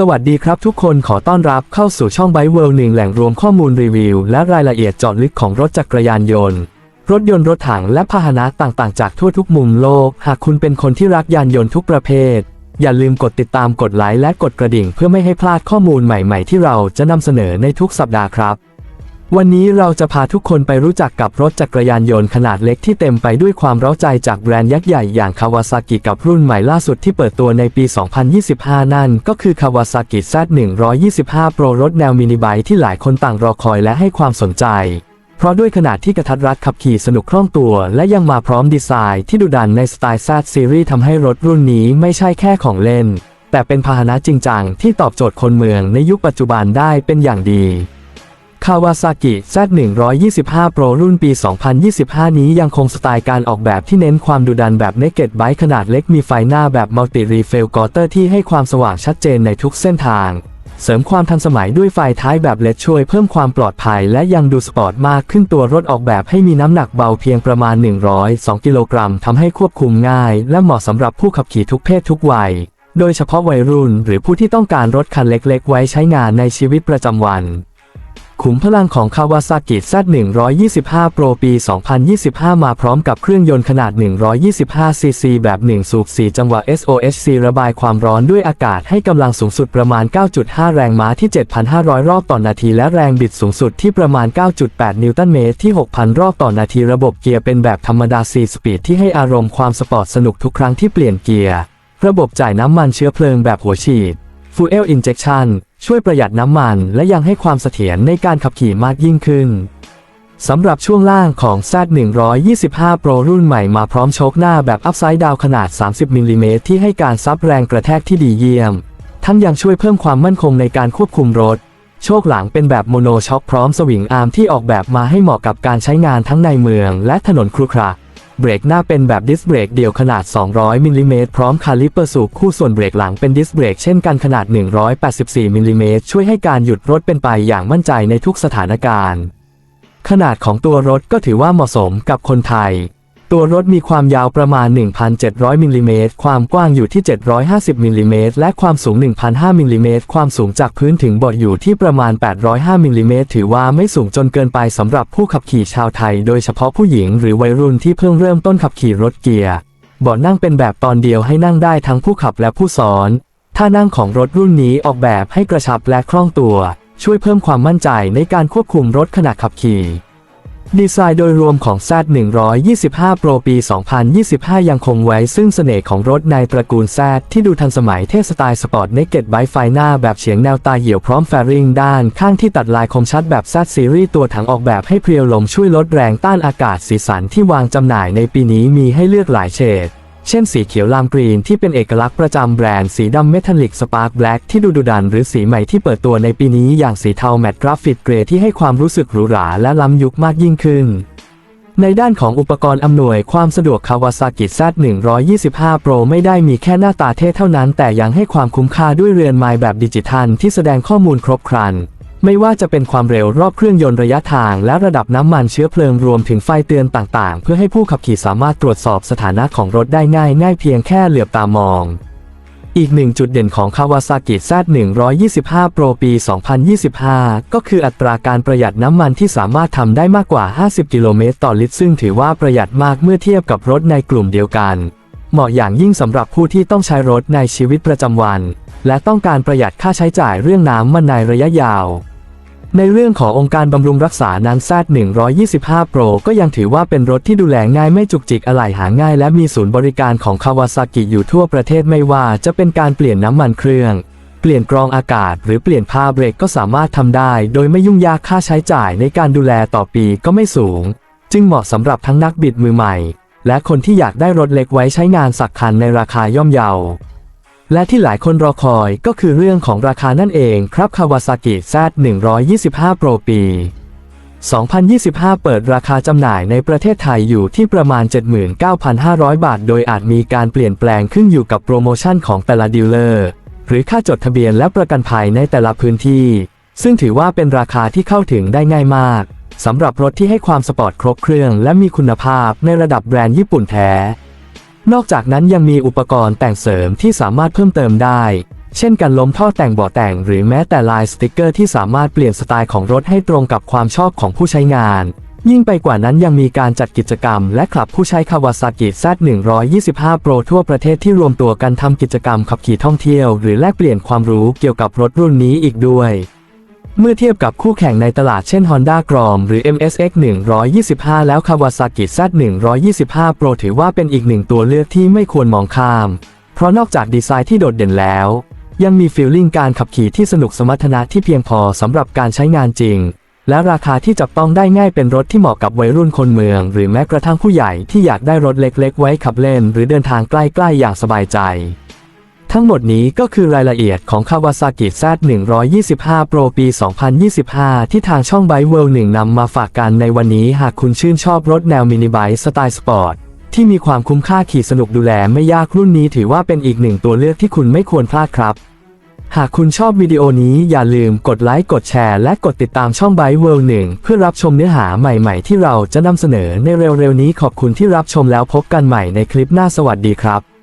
สวัสดีครับทุกคนขอต้อนรับเข้าสู่ช่องไบเวิลด์หนึ่งแหล่งรวมข้อมูลรีวิว และรายละเอียดเจาะลึกของรถจักรยานยนต์ รถยนต์รถถังและพาหนะต่างๆ จากทั่วทุกมุมโลก หากคุณเป็นคนที่รักยานยนต์ทุกประเภท อย่าลืมกดติดตามกดไลค์และกดกระดิ่ง เพื่อไม่ให้พลาดข้อมูลใหม่ ๆ ที่เราจะนำเสนอในทุกสัปดาห์ครับ วันนี้เราจะพาทุกคนไปรู้จักกับรถจักรยานยนต์ขนาดเล็กที่เต็มไปด้วยความเร้าใจจากแบรนด์ยักษ์ใหญ่อย่างคาวาซากิกับรุ่นใหม่ล่าสุดที่เปิดตัวในปี 2025 นั่นก็คือคาวาซากิ Z125 Pro รถแนวมินิไบค์ที่หลายคนต่างรอคอยและให้ความสนใจ เพราะด้วยขนาดที่กระทัดรัดขับขี่สนุกคล่องตัว และยังมาพร้อมดีไซน์ที่ดุดันในสไตล์ Z Series ทำให้รถรุ่นนี้ไม่ใช่แค่ของเล่น แต่เป็นพาหนะจริงจังที่ตอบโจทย์คนเมืองในยุคปัจจุบันได้เป็นอย่างดี คาวาซากิ Z125 Pro รุ่นปี 2025 นี้ยังคงสไตล์การออกแบบที่เน้นความดุดันแบบ Naked Bike ขนาดเล็กมีไฟหน้าแบบ Multi Refill g o t e r ที่ให้ความสว่างชัดเจนในทุกเส้นทาง เสริมความทันสมัยด้วยไฟท้ายแบบเลดช่วยเพิ่มความปลอดภัยและยังดูสปอร์ตมากขึ้นตัวรถออกแบบให้มีน้ำหนักเบาเพียงประมาณ 102 กิโลกรัมทำให้ควบคุมง่าย และเหมาะสำหรับผู้ขับขี่ทุกเพศทุกวัย โดยเฉพาะวัยรุ่น หรือผู้ที่ต้องการรถคันเล็ก ๆ ไว้ใช้งานในชีวิตประจำวัน ขุมพลังของ Kawasaki Z125 Pro ปี 2025 มาพร้อมกับเครื่องยนต์ขนาด 125cc แบบ 1 สูบ 4 จังหวะ SOHC ระบายความร้อนด้วยอากาศให้กำลังสูงสุดประมาณ 9.5 แรงม้าที่ 7,500 รอบต่อนาที และแรงบิดสูงสุดที่ประมาณ 9.8 นิวตันเมตรที่ 6,000 รอบต่อนาที ระบบเกียร์เป็นแบบธรรมดา 4 สปีดที่ให้อารมณ์ความสปอร์ตสนุกทุกครั้งที่เปลี่ยนเกียร์ ระบบจ่ายน้ำมันเชื้อเพลิงแบบหัวฉีด Fuel Injection ช่วยประหยัดน้ำมันและยังให้ความเสถียรในการขับขี่มากยิ่งขึ้นสำหรับช่วงล่างของ Z125 Pro รุ่นใหม่มาพร้อมโชคหน้าแบบ Upside Down ขนาด 30มิลลิเมตรที่ให้การซับแรงกระแทกที่ดีเยี่ยม ทั้งยังช่วยเพิ่มความมั่นคงในการควบคุมรถ โชคหลังเป็นแบบโมโนช็อคพร้อมสวิงอาร์มที่ออกแบบมาให้เหมาะกับการใช้งานทั้งในเมืองและถนนครุขระ เบรกหน้าเป็นแบบดิสเบรกเดี่ยวขนาด 200มิลลิเมตรพร้อมคาลิปเปอร์สูบคู่ส่วนเบรกหลังเป็นดิสเบรกเช่นกันขนาด 184มิลลิเมตรช่วยให้การหยุดรถเป็นไปอย่างมั่นใจในทุกสถานการณ์ ขนาดของตัวรถก็ถือว่าเหมาะสมกับคนไทย ตัวรถมีความยาวประมาณ 1,700 มิลลิเมตร ความกว้างอยู่ที่ 750 มิลลิเมตร และความสูง 1,005 มิลลิเมตร ความสูงจากพื้นถึงเบาะอยู่ที่ประมาณ 805 มิลลิเมตร ถือว่าไม่สูงจนเกินไปสำหรับผู้ขับขี่ชาวไทย โดยเฉพาะผู้หญิงหรือวัยรุ่นที่เพิ่งเริ่มต้นขับขี่รถเกียร์เบาะนั่งเป็นแบบตอนเดียวให้นั่งได้ทั้งผู้ขับและผู้ซ้อน ท่านั่งของรถรุ่นนี้ออกแบบให้กระชับและคล่องตัว ช่วยเพิ่มความมั่นใจในการควบคุมรถขณะขับขี่ ดีไซน์โดยรวมของ Z125 Pro ปี 2025 ยังคงไว้ซึ่งเสน่ห์ของรถในตระกูล Z ที่ดูทันสมัยเท่สไตล์สปอร์ตเนกเก็ตไบไฟหน้าแบบเฉียงแนวตาเหี่ยวพร้อมแฟริงด้านข้างที่ตัดลายคมชัดแบบ Z Series ตัวถังออกแบบให้เพรียวลมช่วยลดแรงต้านอากาศสีสันที่วางจำหน่ายในปีนี้มีให้เลือกหลายเฉด เช่นสีเขียวลามกรีนที่เป็นเอกลักษณ์ประจำแบรนด์สีดำเมทัลลิกสปาร์คแบล็กที่ดูดุดันหรือสีใหม่ที่เปิดตัวในปีนี้อย่างสีเทาแมตต์กราฟิตเกรย์ที่ให้ความรู้สึกหรูหราและล้ำยุคมากยิ่งขึ้น ในด้านของอุปกรณ์อำนวยความสะดวก Kawasaki Z125 Pro ไม่ได้มีแค่หน้าตาเท่เท่านั้น แต่ยังให้ความคุ้มค่าด้วยเรือนไม้แบบดิจิทัลที่แสดงข้อมูลครบครัน ไม่ว่าจะเป็นความเร็วรอบเครื่องยนต์ระยะทาง และระดับน้ำมันเชื้อเพลิงรวมถึงไฟเตือนต่างๆ เพื่อให้ผู้ขับขี่สามารถตรวจสอบสถานะของรถได้ง่ายง่ายเพียงแค่เหลือบตามอง อีกหนึ่งจุดเด่นของ Kawasaki Z125 Pro ปี 2025 ก็คืออัตราการประหยัดน้ำมันที่สามารถทำได้มากกว่า 50 กิโลเมตรต่อลิตรซึ่งถือว่าประหยัดมากเมื่อเทียบกับรถในกลุ่มเดียวกัน เหมาะอย่างยิ่งสำหรับผู้ที่ต้องใช้รถในชีวิตประจำวัน และต้องการประหยัดค่าใช้จ่ายเรื่องน้ำมันในระยะยาว ในเรื่องขององค์การบำรุงรักษานั้น Z125 Pro ก็ยังถือว่าเป็นรถที่ดูแลง่ายไม่จุกจิกอะไหล่หาง่าย และมีศูนย์บริการของ Kawasaki อยู่ทั่วประเทศไม่ว่าจะเป็นการเปลี่ยนน้ำมันเครื่องเปลี่ยนกรองอากาศ หรือเปลี่ยนผ้าเบรกก็สามารถทำได้ โดยไม่ยุ่งยากค่าใช้จ่ายในการดูแลต่อปีก็ไม่สูง จึงเหมาะสำหรับทั้งนักบิดมือใหม่ และคนที่อยากได้รถเล็กไว้ใช้งานสักคันในราคาย่อมเยา และที่หลายคนรอคอยก็คือเรื่องของราคานั่นเองครับ Kawasaki Z125 Pro ปี 2025 เปิดราคาจำหน่ายในประเทศไทยอยู่ที่ประมาณ 79,500 บาท โดยอาจมีการเปลี่ยนแปลงขึ้นอยู่กับโปรโมชั่นของแต่ละดีลเลอร์ หรือค่าจดทะเบียนและประกันภัยในแต่ละพื้นที่ ซึ่งถือว่าเป็นราคาที่เข้าถึงได้ง่ายมาก สำหรับรถที่ให้ความสปอร์ตครบเครื่องและมีคุณภาพในระดับแบรนด์ญี่ปุ่นแท้ นอกจากนั้นยังมีอุปกรณ์แต่งเสริมที่สามารถเพิ่มเติมได้ เช่นการล้มท่อแต่งเบาะแต่งหรือแม้แต่ลายสติกเกอร์ที่สามารถเปลี่ยนสไตล์ของรถให้ตรงกับความชอบของผู้ใช้งาน ยิ่งไปกว่านั้นยังมีการจัดกิจกรรม และคลับผู้ใช้คาวาซากิ Z125 Pro ทั่วประเทศที่รวมตัวกันทำกิจกรรมขับขี่ท่องเที่ยว หรือแลกเปลี่ยนความรู้เกี่ยวกับรถรุ่นนี้อีกด้วย เมื่อเทียบกับคู่แข่งในตลาดเช่น Honda Grom หรือ MSX 125 แล้ว Kawasaki Z125 Pro ถือว่าเป็นอีกหนึ่งตัวเลือกที่ไม่ควรมองข้าม เพราะนอกจากดีไซน์ที่โดดเด่นแล้ว ยังมีฟีลลิ่งการขับขี่ที่สนุกสมรรถนะที่เพียงพอสำหรับการใช้งานจริง และราคาที่จับต้องได้ง่ายเป็นรถที่เหมาะกับวัยรุ่นคนเมือง หรือแม้กระทั่งผู้ใหญ่ที่อยากได้รถเล็ก ๆ ไว้ขับเล่น หรือเดินทางใกล้ ๆ อย่างสบายใจ ทั้งหมดนี้ก็คือรายละเอียดของ Kawasaki Z125 Pro ปี 2025 ที่ทางช่อง Bike World 1นำมาฝากกันในวันนี้หากคุณชื่นชอบรถแนวมินิไบค์สไตล์สปอร์ตที่มีความคุ้มค่าขี่สนุกดูแลไม่ยากรุ่นนี้ถือว่าเป็นอีกหนึ่งตัวเลือกที่คุณไม่ควรพลาดครับ หากคุณชอบวิดีโอนี้อย่าลืมกดไลค์กดแชร์และกดติดตามช่อง Byte World 1เพื่อรับชมเนื้อหาใหม่ๆ ที่เราจะนำเสนอในเร็วๆนี้ขอบคุณที่รับชมแล้วพบกันใหม่ในคลิปหน้าสวัสดีครับ